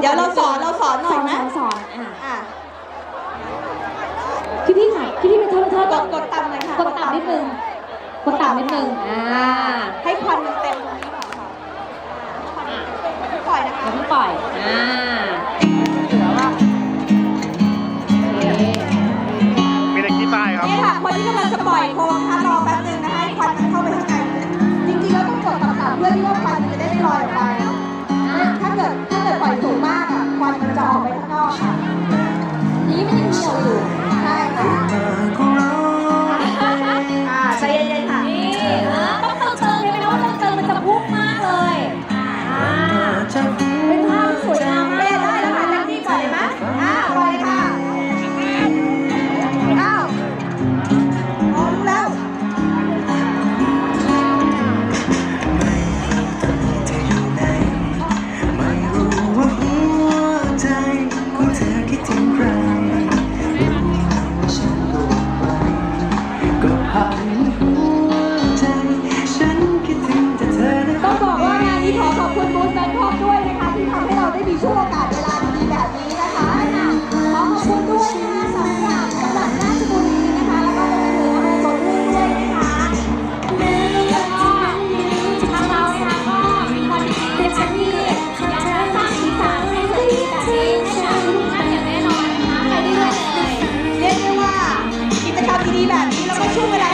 เดี๋ยวเราสอนเราสอนหน่สออยนไหมสอนสอนอะอะพี่พี่ค่ะพี่พี่เป็นเธอเธอกดกดต่ำหน่อยค่ะกดต่ำนิดนึงกดต่ำนิดนึงอ่าให้ควันมันเต็มตรงนี้ก่อนค่ะอ่าควันมันเต็มปล่อยนะคะอย่าเพิ่งปล่อยอ่าเหลือว่าโอเคมีเด็กที่ใต้ครับ นี่ค่ะคนที่กำลังจะปล่อยโคมนะคะรอแป๊บนึงนะคะให้ควันมันเข้าไปข้างในจริงๆแล้วต้องกดต่ำๆเพื่อที่ว่าควันมันจะได้ไม่ลอยออกไป ใช่ แบบนี้แล้วก็ช่วงเวลา